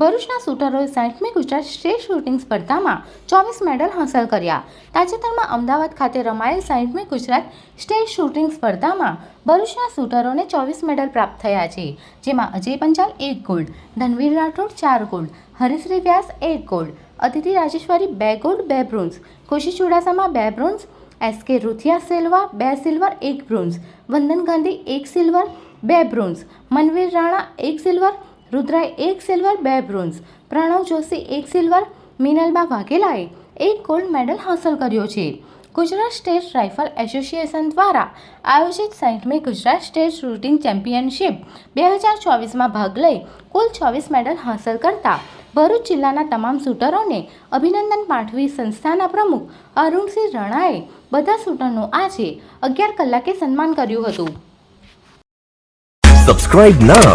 ભરૂચના શૂટરોએ સાઠમી ગુજરાત સ્ટેટ શૂટિંગ સ્પર્ધામાં ચોવીસ મેડલ હાંસલ કર્યા. તાજેતરમાં અમદાવાદ ખાતે રમાયેલ સાઠમી ગુજરાત સ્ટેટ શૂટિંગ સ્પર્ધામાં ભરૂચના શૂટરોને ચોવીસ મેડલ પ્રાપ્ત થયા છે, જેમાં અજય પંચાલ એક ગોલ્ડ, ધનવીર રાઠોડ ચાર ગોલ્ડ, હરીશ્રી વ્યાસ એક ગોલ્ડ અતિથિ રાજેશ્વરી બે ગોલ્ડ, બે બ્રોન્ઝ, ખુશી ચુડાસામાં બે bronze, S K Ruthiya Silva બે સિલ્વર, એક બ્રોન્ઝ, વંદન ગાંધી એક સિલ્વર, બે બ્રોન્ઝ, મનવીર રાણા એક સિલ્વર રુદ્રાએ એક સિલ્વર, બે બ્રોન્ઝ. પ્રણવ જોશી એક સિલ્વર, મિનલબા વાઘેલાએ એક ગોલ્ડ મેડલ હાંસલ કર્યો છે. ગુજરાત સ્ટેટ રાઇફલ એસોસિએશન દ્વારા આયોજિત સાઠમી ગુજરાત સ્ટેટ શૂટિંગ ચેમ્પિયનશિપ બે હજાર ચોવીસમાં ભાગ લઈ કુલ ચોવીસ મેડલ હાંસલ કરતા ભરૂચ જિલ્લાના તમામ શૂટરોને અભિનંદન પાઠવી સંસ્થાના પ્રમુખ અરુણસિંહ રણાએ બધા શૂટરનું આજે અગિયાર કલાકે સન્માન કર્યું હતું. Subscribe now